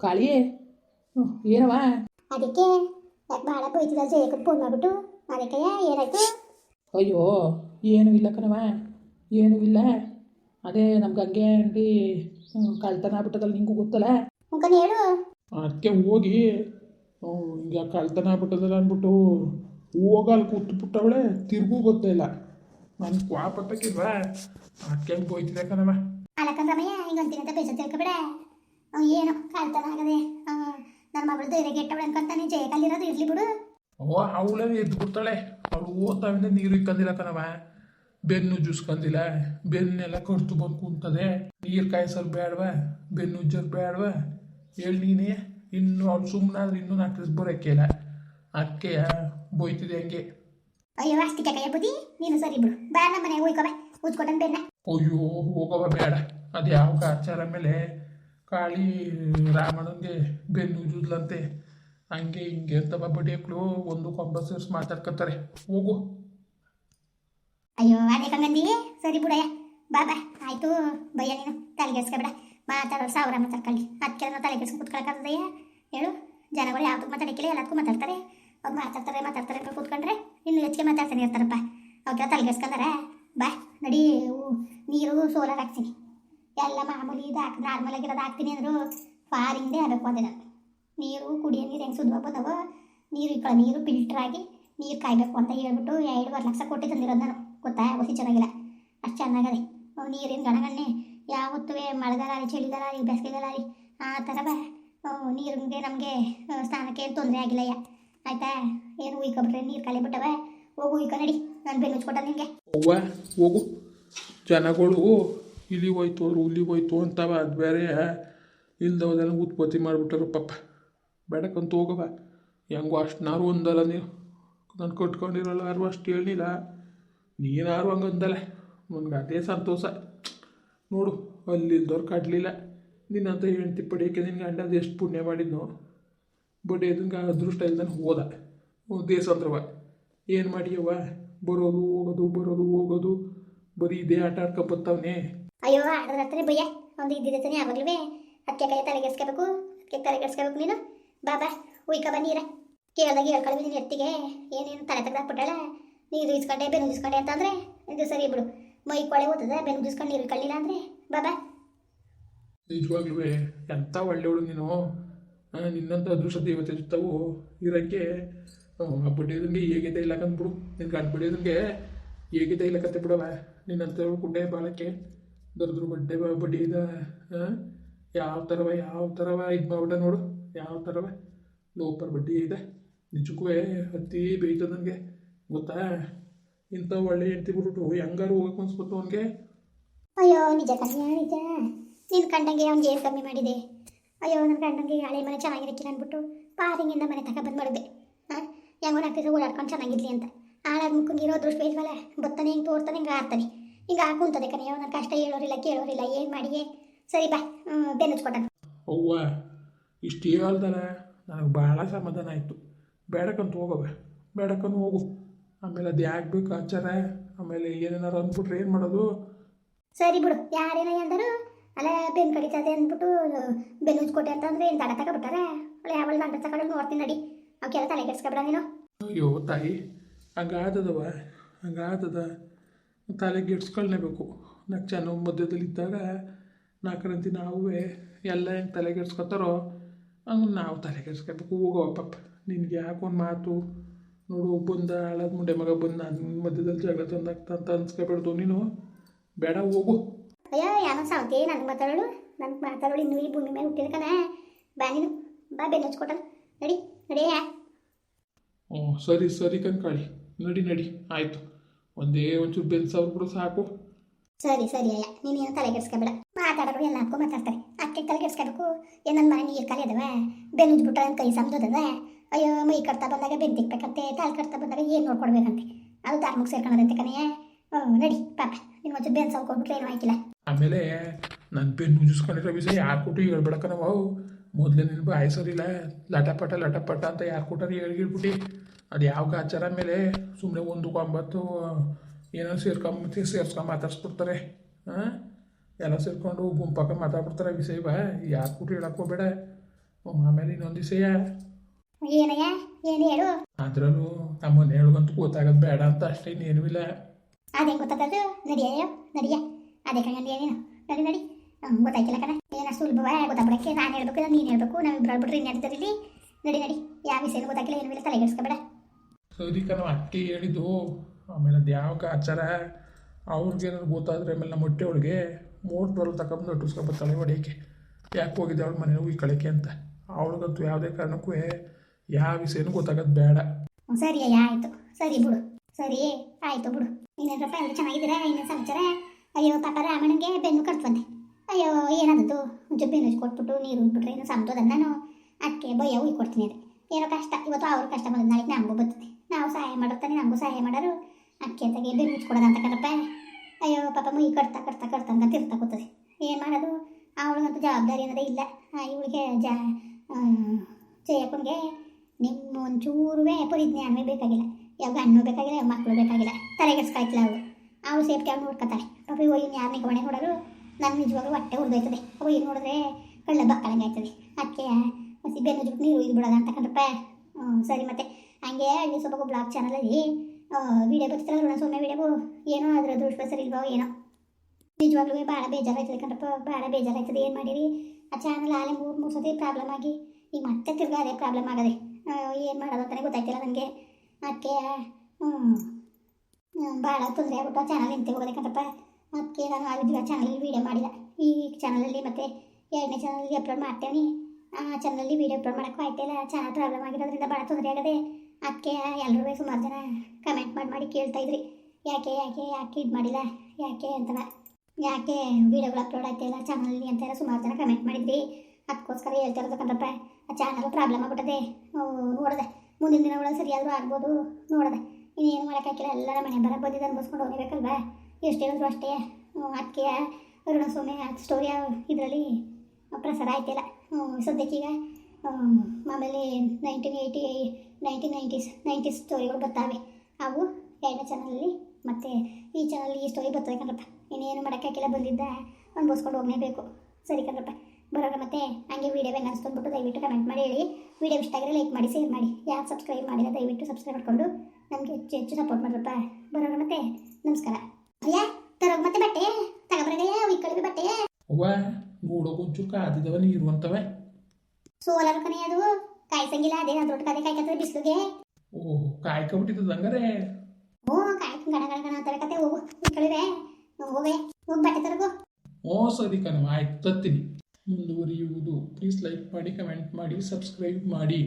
ಕಾಳಿ ಹ್ಞೂ ಏನವ ಅದಕ್ಕೆ ಯಾಕೆ ಭಾಳ ಬೈತಿದ್ದ ಜಯಕ್ಕೆ ಫೋನ್ ಮಾಡ್ಬಿಟ್ಟು ಅದಕ್ಕೆ ಏನಾಯ್ತು? ಅಯ್ಯೋ ಏನೂ ಇಲ್ಲ ಕಣವ ಏನೂ ಇಲ್ಲ. ಅದೇ ನಮ್ಗೆ ಹಂಗೆ ಅಂಡಿ ಕಳ್ತನ ಆಗ್ಬಿಟ್ಟದಲ್ಲ ನಿಂಗೂ ಗೊತ್ತಲ್ಲ? ಮುಖನ ಹೇಳು. ಅದಕ್ಕೆ ಹೋಗಿ ಹಿಂಗೆ ಕಳ್ತನ ಆಗ್ಬಿಟ್ಟದಲ್ಲ ಅಂದ್ಬಿಟ್ಟು ಹೋಗಲ್ಲಿ ಕೂತ್ಬಿಟ್ಟವಳೆ ತಿರ್ಗೂ ಗೊತ್ತಿಲ್ಲ ನನ್ನ ಕ್ವಾಪತ್ತಕ್ಕಿಲ್ವಾ ಅದಕ್ಕೆ ಹೋಯ್ತಿದೆ ಕಣವ ಅಲಕ್ಕಂದ್ರಮಯ್ಯ ಹಿಂಗಂತೀನಿ ಅಂತ ಬೇಸ ತಿಳ್ಕೊಬೇಡ. ಅವ್ನು ಏನು ಕಾಲ್ತನ ಆಗದೆ. ನನ್ನ ಮಗಳು ಧೈರ್ಯ ಗೆಟ್ಟವಳು ಅನ್ಕೊಂತಾನೆ ಜಯಕಲ್ಲಿರೋದು ಇರ್ಲಿ ಬಿಡು. ಓ ಅವಳೇ ಎದ್ದು ಬಿಡ್ತಾಳೆ ಅವಳು ಓದ್ತಾವಿಂದ ನೀರು ಇಕ್ಕಂದಿಲ್ಲ ಕಣವ ಬೆನ್ನು ಜುಸ್ಕಂದಿಲ್ಲ. ಬೆನ್ನೆಲ್ಲ ಕಡ್ತು ಬಂದು ಕುಂತದೆ. ನೀರು ಕಾಯಿಸೋರು ಬೇಡವ ಬೆನ್ನು ಉಜ್ಜೋರು ಬೇಡವ ಹೇಳಿ ನೀನೇ. ಇನ್ನು ಅವ್ಳು ಸುಮ್ಮನಾದ್ರೆ ಇನ್ನೂ ನಾಲ್ಕು ದಿವಸ ಬರೋಕ್ಕಿಲ್ಲ ಅಕ್ಕೆಯ ಬೋಯ್ತಿದೆ ಹಂಗೆ. ಅಯ್ಯೋ ಅಷ್ಟಿಕೆ ಕೈಯ ಬುದ್ಧಿ? ನೀನು ಸರಿ ಬಿಡು. ಬೇಡ ಮನೆಗೆ ಹೋಯ್ಕೊಬ ಉಜ್ಕೊಟ್ಟನ್ ಬೆನ್ನ. ಅಯ್ಯೋ ಹೋಗವ ಬೇಡ. ಅದು ಯಾವ ಆಚಾರ ಮೇಲೆ ಕಾಳಿ ರಾಮಣ್ಣನಿಗೆ ಬೆನ್ನು ಉಜ್ಜುದ್ಲಂತೆ. ಹಂಗೆ ಹಿಂಗೆ ಅಂತ ಬಡ್ಡಿಯಕ್ಳು ಒಂದು ಕೊಂಬ ಸೇರಿಸಿ ಮಾತಾಡ್ಕೊತಾರೆ. ಹೋಗು. ಅಯ್ಯೋ, ಅದೇ ಕಂಗಂದಿ. ಸರಿ ಬಿಡಯ್ಯ ಬಾ ಬಾ. ಆಯ್ತು, ಬಯ್ಯ ನೀನು. ತಲೆಗೆಡ್ಸ್ಕೊಬೇಡ ಮಾತಾಡೋ ಸಾವಿರ ಮಾತಾಡ್ಕೊಳ್ಳಿ ಅದಕ್ಕೆ ನಾವು ತಲೆಗೆಡ್ಸ್ಕೊಂಡು ಕುತ್ಕೊಳಕ್ಕಾಗ್ತದಯ್ಯ ಹೇಳು. ಜನಗಳು ಯಾವ್ದಕ್ಕೆ ಮಾತಾಡಕ್ಕಿಲ್ಲ ಎಲ್ಲದಕ್ಕೂ ಮಾತಾಡ್ತಾರೆ. ಅವ್ರು ಮಾತಾಡ್ತಾರೆ ಮಾತಾಡ್ತಾರೆ ಅಂತ ಕೂತ್ಕೊಂಡ್ರೆ ಇನ್ನು ಹೆಚ್ಚಿಗೆ ಮಾತಾಡ್ತಾನೆ ಇರ್ತಾರಪ್ಪ. ಅವ್ರಿಗೆ ತಲೆಗೆಡ್ಸ್ಕೊಂಡಾರ ಬಾ, ನಡಿ ನೀರು, ಸೋಲಾರ್ ಹಾಕ್ತೀನಿ. ಎಲ್ಲ ಮಾಮೂಲಿ ಇದು ಹಾಕಿ ನಾರ್ಮಲ್ ಆಗಿರೋದು ಹಾಕ್ತೀನಿ ಅಂದರು ಫಾರಿಂದೇ ಆಗಬೇಕು ಅದೇ ನಾನು ನೀರು, ಕುಡಿಯೋ ನೀರು ಹೆಂಗೆ ಸುದ್ವಾ ಬಂದವ? ನೀರು ಇಕ್ಕಳ ನೀರು ಫಿಲ್ಟರ್ ಆಗಿ ನೀರು ಕಾಯಬೇಕು ಅಂತ ಹೇಳ್ಬಿಟ್ಟು ಎರಡುವರೆ ಲಕ್ಷ ಕೊಟ್ಟು ತಂದಿರೋದು ನಾನು. ಗೊತ್ತಾ? ಒಸಿ ಚೆನ್ನಾಗಿಲ್ಲ. ಅಷ್ಟು ಚೆನ್ನಾಗದೆ. ನೀರಿನ ಗಣಗಣ್ಣೆ ಯಾವತ್ತೂ ಮಳೆಗಾಲ ಆಗಲಿ ಚಳಿಗಾಲ ರೀ ರೀ ಆ ಥರ ಬ. ನೀರಿಗೆ ನಮಗೆ ಸ್ನಾನಕ್ಕೆ ಏನು ತೊಂದರೆ ಆಗಿಲ್ಲಯ್ಯ ಆಯ್ತಾ? ಏನು ಉಯ್ಕೊಬಿಟ್ರೆ ನೀರು ಖಾಲಿ ಬಿಟ್ಟವ? ಹೋಗು, ಉಯ್ಕೊ ನಡಿ. ನಾನು ಬೆನ್ನು ಹಚ್ಕೊಟ್ಟ ನಿಮಗೆ ಹೋಗು. ಜನಗಳು ಇಲ್ಲಿ ಹೋಯ್ತು ಅವ್ರು ಇಲ್ಲಿ ಹೋಯ್ತು ಅಂತವ, ಅದು ಬೇರೆ ಇಲ್ದವದೆಲ್ಲ ಉತ್ಪತ್ತಿ ಮಾಡಿಬಿಟ್ಟರು, ಪಾಪ. ಬೇಡಕ್ಕಂತ ಹೋಗವ ಹೆಂಗೋ ಅಷ್ಟನಾರು ಒಂದಲ್ಲ ನೀವು ನಾನು. ಕಟ್ಕೊಂಡಿರಲ್ಲ, ಯಾರು ಅಷ್ಟು ಹೇಳಿಲ್ಲ. ನೀನಾರು ಹಂಗಂದಲ್ಲ ನನಗೆ ಅದೇ ಸಂತೋಷ. ನೋಡು ಅಲ್ಲಿ ಅಲ್ಲಿಲ್ದವ್ರು ಕಟ್ಲಿಲ್ಲ. ನಿನ್ನಂತ ಹೆಂಡ್ತಿ ಪಡಿಯೋಕ್ಕೆ ನಿನ್ನ ಗಂಡ ಎಷ್ಟು ಪುಣ್ಯ ಮಾಡಿದ್ನೋ. ಬಡಿಯೋದಂಗೆ ಅದೃಷ್ಟ ಇಲ್ದಾನೆ ಹೋದ. ದೇಶಂದ್ರವ ಏನು ಮಾಡಿಯವ್ವ? ಬರೋದು, ಹೋಗೋದು ಬರೋದು, ಹೋಗೋದು. ಬರೀ ಇದೇ ಆಟ ಆಡ್ಕೊಂಬತ್ತವನೇ ಅಯ್ಯೋ ಆಡೋದ್ರ ಹತ್ರ ಭಯ್ಯ ಒಂದು ಇದ್ದಿದ್ದೆ ತಾನೆ ಯಾವಾಗಲೂ ಅದಕ್ಕೆ ಕೈ ತಲೆಗೆಸ್ಕೋಬೇಕು ಅದಕ್ಕೆ ತಲೆಗೆಸ್ಕೋಬೇಕು ನೀನು. ಬಾ ಬಾ, ಉಯ್ಕ ನೀರ. ಕೇಳ್ದಾಗ ಹೇಳ್ಕೊಳ್ಬಿ ನೀನು ಎತ್ತಿಗೆ. ಏನೇನು ತಲೆ ತೆಗ್ದಾಕ್ಬಿಟ್ಟಾಳ ನೀರು ಇಸ್ಕೊಂಡೆ ಬೆನ್ನು ಅಂತ ಅಂತಂದ್ರೆ ಇದು ಸರಿ ಬಿಡು. ಮೈ ಕೊಳೆ ಓದದ ಬೆನ್ನು ಈಸ್ಕೊಂಡು ನೀರು ಕಳ್ಳಿಲ್ಲ ಅಂದ್ರೆ? ಬಾ ಬಾ. ನಿಜವಾಗ್ಲೂ ಎಂಥ ಒಳ್ಳೆಯವಳು ನೀನು? ನಿನ್ನಂಥ ಅದೃಷ್ಟ ದೇವತೆ ಜೊತೆವು ಇರೋಕ್ಕೆ ಆ ಬಡಿಯೋದಂಗೆ ಹೇಗಿದೆ ಇಲ್ಲ ಕಂದ್ಬಿಡು. ನಿನ್ಗೆ ಗಂಡು ಬಡಿಯೋದಂಗೆ ಹೇಗಿದೆ ಇಲ್ಲ ಕತೆ ಬಿಡವ ನಿನ್ನಂಥವ್ರು ಕುಂಡೆ ಬಾಳಕ್ಕೆ ದೊಡ್ಡದ್ರ ಬಡ್ಡೆ ಬ- ಇದೆ ಯಾವ ಥರವ ಯಾವ ಥರವ ಇದು ಮಾಡ್ಬಿಟ್ಟ ನೋಡು, ಯಾವ ಥರವ ಲೋಪರ್ ಬಡ್ಡಿ ಇದೆ. ನಿಜಕ್ಕೂ ಅತಿ ಬೇಯ್ತದೆ ನನಗೆ ಗೊತ್ತಾ? ಇಂಥ ಒಳ್ಳೆ ಹೆಂಡ್ತಿ ಬಿಟ್ಬಿಟ್ಟು ಹೆಂಗಾರು ಹೋಗಕ್ಕೆ ಅನ್ಸ್ಬಿಟ್ಟು ಅವನಿಗೆ? ಅಯ್ಯೋ, ನಿಜ ಕನ್ಯಾ, ನಿಜ. ನಿನ್ನ ಕಂಡಂಗೆ ಅವ್ನಿಗೆ ಏನು ಕಮ್ಮಿ ಮಾಡಿದೆ. ಅಯ್ಯೋ ನನ್ನ ಕಂಡಂಗೆ ಹಳೆ ಮನೆ ಚೆನ್ನಾಗಿರಕ್ಕಿಲ್ಲ ಅಂದ್ಬಿಟ್ಟು ಪಾರಿಂಗಿಂದ ಮನೆ ತಕ ಬಂದು ಮಾಡಿದೆ ಹಾಂ ಹೆಂಗೋ ನಾಲ್ಕು ಓಡಾಡ್ಕೊಂಡು ಚೆನ್ನಾಗಿರ್ಲಿ ಅಂತ. ಆಳಾದ ಮುಖಂಗಿರೋ ದೃಷ್ಟಿ ಇಲ್ವಲ್ಲ? ಬತ್ತಾನೆ, ಹಿಂಗೆ ತೋರ್ತಾನೆ, ಹಿಂಗೆ ಆಡ್ತಾನೆ. ಹಿಂಗೆ ಹಾಕುಂತದೆ ಕಣೆ ನನ್ನ ಕಷ್ಟ ಹೇಳೋರಿಲ್ಲ ಕೇಳೋರಿಲ್ಲ ಏನು ಮಾಡಿ ಸರಿ ಬಾ ಬೆನ್ನಿಸ್ಕೊಟ್ಟ ಅವ್ವ ಇಷ್ಟು ಹೇಳ್ದಲ್ಲ ನನಗೆ ಭಾಳ ಸಮಾಧಾನ ಆಯಿತು. ಬೇಡಕ್ಕಂತ ಹೋಗವ ಬೇಡಕ್ಕಂತ ಹೋಗು. ಆಮೇಲೆ ಅದು ಯಾಕೆ ಬೇಕು ಆಚಾರ. ಆಮೇಲೆ ಏನೇನಾರು ಅಂದ್ಬಿಟ್ರೆ ಏನು ಮಾಡೋದು? ಸರಿ ಬಿಡು ಯಾರೇನೋ ಎಂದರು ಅಲ್ಲ ಬೆನ್ ಕಡಿತದೆ ಅಂದ್ಬಿಟ್ಟು ಬೆನ್ನು ಕೊಟ್ಟೆ ಅಂತಂದ್ರೆ ಏನು ದಡ ತಗೊಬಿಟ್ಟಾರೆ? ಅವಳು ಯಾವಳು ದಂಡ ತಗೊಂಡು ನೋಡ್ತೀನಿ ನಡಿ. ಅವ್ಕೆಲ್ಲ ತಲೆ ಕೆಡ್ಸ್ಕೊಬಿಡ ನೀನು. ಅಯ್ಯೋ ತಾಯಿ ಹಂಗಾದದವ ಹಂಗಾದದ ತಲೆಗೆ ಇಡ್ಸ್ಕೊಳ್ಲೇಬೇಕು ನಾಲ್ಕು ಜನ ಮಧ್ಯದಲ್ಲಿ ಇದ್ದಾಗ ನಾಲ್ಕರಂತಿ ನಾವೇ ಎಲ್ಲ ಹೆಂಗೆ ತಲೆಗೆಡ್ಸ್ಕೊತಾರೋ ಹಂಗೆ ನಾವು ತಲೆಗೆಡ್ಸ್ಕೋಬೇಕು ಹೋಗೋ ಪಾಪ. ನಿನ್ಗೆ ಯಾಕೆ ಒಂದು ಮಾತು? ನೋಡು ಬಂದ ಆಳದ ಮುಂಡೆ ಮಗ ಬಂದು ನನ್ನ ಮಧ್ಯದಲ್ಲಿ ಜಗಳ ತಂದಾಗ್ತ ಅಂತ ಅನ್ಸ್ಕೊಬೇಡ್ದು ನೀನು. ಬೇಡ ಹೋಗು. ಅಯ್ಯೋ ಯಾರೋ ಸಾವತಿ ನನಗೆ ಮಾತಾಡೋಳು? ನನಗೆ ಮಾತಾಡೋಳು ಇನ್ನೂ ಈ ಭೂಮಿ ಮೇಲೆ ಹುಟ್ಟಿದ ಕಣ. ಬಾ ನೀನು. ಬಾ ಬೆನ್ನು ಹಚ್ಕೊಟಲ್ಲ ನಡಿ ನಡಿಯ ಹ್ಞೂ ಸರಿ ಸರಿ ಕಣ್ಕಾಳಿ. ನಡಿ ನಡಿ. ಆಯಿತು. ಒಂದೇ ಒಂಚೂರು ಬೆನ್ ಸಾವಿರ ಕೂಡ ಸಾಕು. ಸರಿ ಸರಿ ಅಯ್ಯ. ನೀನೇನು ತಲೆ ಕೆಡ್ಸ್ಕೊಬೇಡ. ಮಾತಾಡೋರು ಎಲ್ಲ ಹಾಕೋ ಮಾತಾಡ್ತಾರೆ. ಅಕ್ಕೆ ತಲೆ ಕೆಡ್ಸ್ಕೋಬೇಕು. ಏ ನನ್ನ ಮನೆ ನೀರು ಖಾಲಿ ಅದವ? ಬೆನ್ನು ಉಜ್ಬಿಟ್ಟ ನನ್ನ ಕೈ ಸಮದದ ಅಯ್ಯೋ ಮೈ ಕಟ್ತಾ ಬಂದಾಗ ಬೆನ್ ತಿಕ್ಬೇಕಂತೆ ತಾಳು ಕಟ್ತಾ ಬಂದಾಗ ಏನು ನೋಡ್ಕೊಡ್ಬೇಕಂತೆ? ಅದು ಧಾರ್ಮಿಕ ಸೇರ್ಕೊಳ್ಳೋದಂತೆ ಕಣಯ್ಯ ಹ್ಞೂ ನಡಿ ಪಾಪ. ನಿನ್ನ ಒಂಚೂರು ಬೆನ್ನು ಸಾವ್ಕೊಟ್ಬಿಟ್ರೆ ಏನು ಆಯ್ಕಿಲ್ಲ. ಆಮೇಲೆ ನನ್ನ ಬೆನ್ನು ಉಜಿಸ್ಕೊಂಡಿರೋ ವಿಷಯ ಯಾರು ಕೊಟ್ಟು ಹೇಳ್ಬೇಡಕ್ಕ ನಾವು ಮೊದಲೇ ನಿನ್ನ ಬಾಯಿ ಸರಿಲ್ಲ ಲಟಪಟ ಲಟಪಟ ಅಂತ ಯಾರು ಕೊಟ್ಟಾರ ಹೇಳಿ ಅದು ಯಾವ ಗಾಚಾರ ಮೇಲೆ ಸುಮ್ಮನೆ ಒಂದು ಒಂಬತ್ತು ಏನೋ ಸೇರ್ಕೊಂಬ ಸೇರ್ಸ್ಕೊಂಡು ಮಾತಾಡ್ಸ್ಬಿಡ್ತಾರೆ. ಹಾಂ ಎಲ್ಲ ಸೇರ್ಕೊಂಡು ಗುಂಪಾಕ ಮಾತಾಡ್ಬಿಡ್ತಾರೆ ವಿಷಯವ ಯಾರು ಕೊಟ್ಟು ಹೇಳಕ್ಕೋಬೇಡ ಆಮೇಲೆ ಇನ್ನೊಂದು ವಿಷಯ ಏನಯ್ಯ? ಏನು ಹೇಳು? ಅದರಲ್ಲೂ ನಮ್ಮನ್ನ ಹೇಳ್ಗಂತೂ ಗೊತ್ತಾಗೋದು ಬೇಡ ಅಂತ ಅಷ್ಟೇ ಇನ್ನೇನೂ ಇಲ್ಲ. ಅದೇ ಗೊತ್ತಾಗದು ನಡಿಯೋ ನಡಿಯ. ಅದೇ ನೀನು ನಡಿ ನಡಿ. ಗೊತ್ತಾಯ್ತಿಲ್ಲ ಕಣ. ಏನ ಸುಲಭವ ಗೊತ್ತಾಗ್ಬಿಡಕ್ಕೆ ನಾನು ಹೇಳ್ಬೇಕು ನೀನು ಹೇಳ್ಬೇಕು. ನಾವಿಬ್ರು ಹೇಳ್ಬಿಟ್ರೆ ಇನ್ನು ಇಲ್ಲಿ ನಡಿ ನಡಿ. ಯಾವ ವಿಷಯನೂ ಗೊತ್ತಾಗಿಲ್ಲ ಏನು ಇಲ್ಲ ತಲೆಗೆಡ್ಸ್ಕೊಬೇಡ ಸರಿ ಕಣ ಅಕ್ಕಿ ಹೇಳಿದ್ದು. ಆಮೇಲೆ ಅದು ಯಾವ ಆಚಾರ. ಅವ್ರಿಗೆ ಏನಾದ್ರು ಗೊತ್ತಾದ್ರೆ ಆಮೇಲೆ ನಮ್ಮ ಹೊಟ್ಟೆ ಒಳಗೆ ಮೋಟ್ ಬರಲು ತಗೊಂಡು ಒಟ್ಟಿಸ್ಕೊಬತ್ತಾಳೆ ಹೊಡೆಯಕ್ಕೆ. ಯಾಕೆ ಹೋಗಿದ್ದೆ ಅವಳು ಮನೆ ಹೋಗಿ ಕಳಕ್ಕೆ ಅಂತ. ಅವಳಿಗಂತೂ ಯಾವುದೇ ಕಾರಣಕ್ಕೂ ಯಾವ ವಿಷಯನೂ ಗೊತ್ತಾಗೋದು ಬೇಡ. ಸರಿ ಅಯ್ಯ ಆಯಿತು. ಸರಿ ಬಿಡು. ಸರಿ ಆಯಿತು ಬಿಡು. ಇನ್ನೇನಪ್ಪ ಎಲ್ಲರೂ ಚೆನ್ನಾಗಿದ್ದೀರಾ? ಇನ್ನೇನು ಸಮಾಚಾರ? ಅಯ್ಯೋ ಪಾಪ ರಾಮಣ್ಣಗೆ ಬೆನ್ನು ಕಟ್ತಂತೆ ಅಯ್ಯೋ, ಏನಾದದ್ದು? ಜುಬ್ಬಿ ಬೆನ್ನು ಕೊಟ್ಬಿಟ್ಟು ನೀರು ಉಟ್ಬಿಟ್ರೆ ಏನು ಸಮತೋದ ನಾನು? ಬಯ್ಯ ಹುಯ್ ಕೊಡ್ತೀನಿ ಅದೇ. ಏನೋ ಕಷ್ಟ, ಇವತ್ತು ಅವ್ರ ಕಷ್ಟ ಬಂದ ನಾಳೆ ನಮಗೂ ಬರ್ತದೆ. ನಾವು ಸಹಾಯ ಮಾಡಿರ್ತಾನೆ ನಮಗೂ ಸಹಾಯ ಮಾಡೋರು. ಅದಕ್ಕೆ ಅಂತಾಗೆ ಮುಚ್ಚಿ ಮುಚ್ಕೊಡೋದು ಅಂತ ಕಣಪ್ಪ. ಅಯ್ಯೋ, ಪಾಪ ಮುಯಿ ಕಟ್ತಾ ಕಟ್ತಾ ಕಟ್ತಾ ಅಂತ ತಿರ್ತಾ ಕೂತದೆ. ಏನು ಮಾಡೋದು? ಅವಳಿಗಂತೂ ಜವಾಬ್ದಾರಿ ಅನ್ನೋದೇ ಇಲ್ಲ. ಇವಳಿಗೆ ಜಾ ಜಯಪ್ಪನಿಗೆ ನಿಮ್ಮ ಒಂಚೂರುವೆ ಪರಿಜ್ಞಾನವೇ ಬೇಕಾಗಿಲ್ಲ. ಯಾವ ಗಣ್ಣು ಬೇಕಾಗಿಲ್ಲ ಯಾವ ಮಕ್ಕಳು ಬೇಕಾಗಿಲ್ಲ. ತಲೆಗೆಡ್ಸ್ಕಾಯ್ತಿಲ್ಲ ಅವಳು. ಅವಳು ಸೇಫ್ಟಿ ಅವ್ನು ನೋಡ್ಕೊತಾಳೆ ಪಾಪ ಇವ ಇನ್ನು ಯಾರು ನಿಗಮಣೆ ನನ್ನ ನಿಜವಾಗ್ಲೂ ಹೊಟ್ಟೆ ಉರಿದೋಯ್ತದೆ. ಅವ ಏನು ನೋಡಿದ್ರೆ ಕಳ್ಳ ಬಕ್ಕಳಂಗೆ ಆಯ್ತದೆ. ಅದಕ್ಕೆ ಮಸಿ ಬೆನ್ನು ನೀರು ಇದು ಬಿಡೋದ ಅಂತ ಕಂಡ್ರಪ್ಪ ಹ್ಞೂ ಸರಿ ಮತ್ತೆ. ಹಂಗೆ ಅಲ್ಲಿ ಸ್ವಲ್ಪ ಬ್ಲಾಗ್ ಚಾನಲಲ್ಲಿ ವಿಡಿಯೋ ಬರ್ತಿರಲ್ಲ ಸೊಮ್ಮೆ ವಿಡಿಯೋ ಏನೋ ಅದರ ದೃಷ್ಟ ಸರಿ ಇಲ್ವೋ ಏನೋ. ನಿಜವಾಗ್ಲೂ ಭಾಳ ಬೇಜಾರಾಯ್ತದೆ ಕಣ್ರಪ್ಪ ಭಾಳ ಬೇಜಾರಾಯ್ತದೆ. ಏನು ಮಾಡಿರಿ? ಆ ಚಾನಲ್ ಆಲೆ ಮೂರು ಮೂರು ಸತಿ ಪ್ರಾಬ್ಲಮ್ ಆಗಿ, ಈಗ ಮತ್ತೆ ತಿರ್ಗಾ ಅದೇ ಪ್ರಾಬ್ಲಮ್ ಆಗದೆ. ಏನು ಮಾಡೋದು ಅಂತಲೇ ಗೊತ್ತಾಯ್ತಿಲ್ಲ ನನಗೆ ಅದಕ್ಕೆ ಭಾಳ ತೊಂದರೆ ಆಗ್ಬಿಟ್ಟು ಆ ಚಾನಲ್ ನಿಂತೆ ಹೋಗೋದೆ ಕಣಪ್ಪ ಅದಕ್ಕೆ ನಾನು ಆ ಚಾನಲಲ್ಲಿ ವೀಡಿಯೋ ಮಾಡಿಲ್ಲ. ಈ ಚಾನಲಲ್ಲಿ ಮತ್ತೆ ಎರಡನೇ ಚಾನಲ್ಗೆ ಅಪ್ಲೋಡ್ ಮಾಡ್ತೇನೆ. ಆ ಚಾನಲಲ್ಲಿ ವೀಡಿಯೋ ಅಪ್ಲೋಡ್ ಮಾಡೋಕ್ಕೂ ಆಯ್ತಿಲ್ಲ ಚಾನಲ್ ಪ್ರಾಬ್ಲಮ್ ಆಗಿರೋದ್ರಿಂದ ಭಾಳ ತೊಂದರೆ ಆಗದೆ ಅದಕ್ಕೆ ಎಲ್ಲರೂ ಸುಮಾರು ಜನ ಕಮೆಂಟ್ ಮಾಡಿ ಮಾಡಿ ಕೇಳ್ತಾ ಇದ್ರಿ. ಯಾಕೆ ಯಾಕೆ ಯಾಕೆ ಇದು ಮಾಡಿಲ್ಲ, ಯಾಕೆ ಅಂತ ಯಾಕೆ ವೀಡಿಯೋಗಳು ಅಪ್ಲೋಡ್ ಆಯ್ತಿಲ್ಲ ಚಾನಲಲ್ಲಿ ಅಂತೆಲ್ಲ ಸುಮಾರು ಜನ ಕಮೆಂಟ್ ಮಾಡಿದ್ರಿ. ಅದಕ್ಕೋಸ್ಕರ ಹೇಳ್ತಾ ಇರೋದು ಆ ಚಾನಲ್ ಪ್ರಾಬ್ಲಮ್ ಆಗ್ಬಿಟ್ಟದೆ. ನೋಡಿದೆ. ಮುಂದಿನ ದಿನಗಳಲ್ಲಿ ಸರಿಯಾದರೂ ಆಗ್ಬೋದು, ನೋಡಿದೆ. ಇನ್ನೇನು ಮಾಡೋಕ್ಕಾಗಿಲ್ಲ ಎಲ್ಲರ ಮನೆ ಬರ ಬಂದಿದ್ದು ಅನ್ಬೋಸ್ಕೊಂಡು ಹೋಗಬೇಕಲ್ವಾ ಎಷ್ಟು ಹೇಳಿದ್ರು ಅಷ್ಟೇ ಅದಕ್ಕೆ ಋಣಸ್ವಾಮಿ ಸ್ಟೋರಿ ಇದರಲ್ಲಿ ಪ್ರಸಾರ ಆಯ್ತಿಲ್ಲ ಸದ್ಯಕ್ಕೀಗ ಮಾಮೂಲಿ nineteen eighty nineteen nineties nineties ಸ್ಟೋರಿಗಳು ಬರ್ತಾವೆ. ಅವು ಎರಡನೇ ಚಾನಲಲ್ಲಿ ಮತ್ತು ಈ ಚಾನಲ್ ಈ ಸ್ಟೋರಿ ಬರ್ತದೆ ಕಣ್ರಪ್ಪ. ಇನ್ನೇನು ಮಾಡೋಕ್ಕಾಗಿಲ್ಲ ಬಂದಿದ್ದ ಹೋಗ್ಲೇ ಹೋಗಲೇಬೇಕು. ಸರಿ ಕಣ್ರಪ್ಪ. ಬರೋಣ ಮತ್ತೆ ಹಂಗೆ ವೀಡಿಯೋ ಏನು ಅನಿಸ್ತು ದಯವಿಟ್ಟು ಕಮೆಂಟ್ ಮಾಡಿ ಹೇಳಿ. ವೀಡಿಯೋ ಇಷ್ಟ ಆಗಿದ್ರೆ ಲೈಕ್ ಮಾಡಿ ಶೇರ್ ಮಾಡಿ. ಯಾರು ಸಬ್ಸ್ಕ್ರೈಬ್ ಮಾಡಿಲ್ಲ, ದಯವಿಟ್ಟು ಸಬ್ಸ್ಕ್ರೈಬ್ ಮಾಡ್ಕೊಂಡು ನಮಗೆ ಹೆಚ್ಚು ಹೆಚ್ಚು ಸಪೋರ್ಟ್ ಮಾಡ್ರಪ್ಪ. ಬರೋಣ ಮತ್ತೆ ನಮಸ್ಕಾರ. ತರೋಗ ಮತ್ತೆ ಬಟ್ಟೆ ತಗೊಬರಗಯ್ಯ ಉಯ್ಕೊಳ್ಳಿ ಬಟ್ಟೆ ಅವ್ವ ನೋಡೋಕೆ ಒಂಚೂರು ಕಾದಿದವ ನೀರು ಅಂತವೆ ಸೋಲಾರ್ ಕಣೆ ಅದು ಕಾಯ್ಸಂಗಿಲ್ಲ ಅದೇ ದೊಡ್ಡ ಕದೆ ಕಾಯ್ಕತ್ತದ ಬಿಸಿಲಿಗೆ ಓ ಕಾಯ್ಕೊಬಿಟ್ಟಿದ್ದದ ಹಂಗಾರೆ ಓ ಕಾಯ್ಕ ಗಣ ಗಣ ಗಣ ಅಂತಾರೆ ಕತೆ ಹೋಗು ಉಯ್ಕೊಳ್ಳಿವೆ ಹೋಗೆ ಹೋಗಿ ಬಟ್ಟೆ ತರಗು ಓ ಸರಿ ಕಣವ ಆಯ್ತು ತತ್ತೀನಿ ಮುಂದುವರಿಯುವುದು ಪ್ಲೀಸ್ ಲೈಕ್ ಮಾಡಿ ಕಮೆಂಟ್ ಮಾಡಿ ಸಬ್ಸ್ಕ್ರೈಬ್ ಮಾಡಿ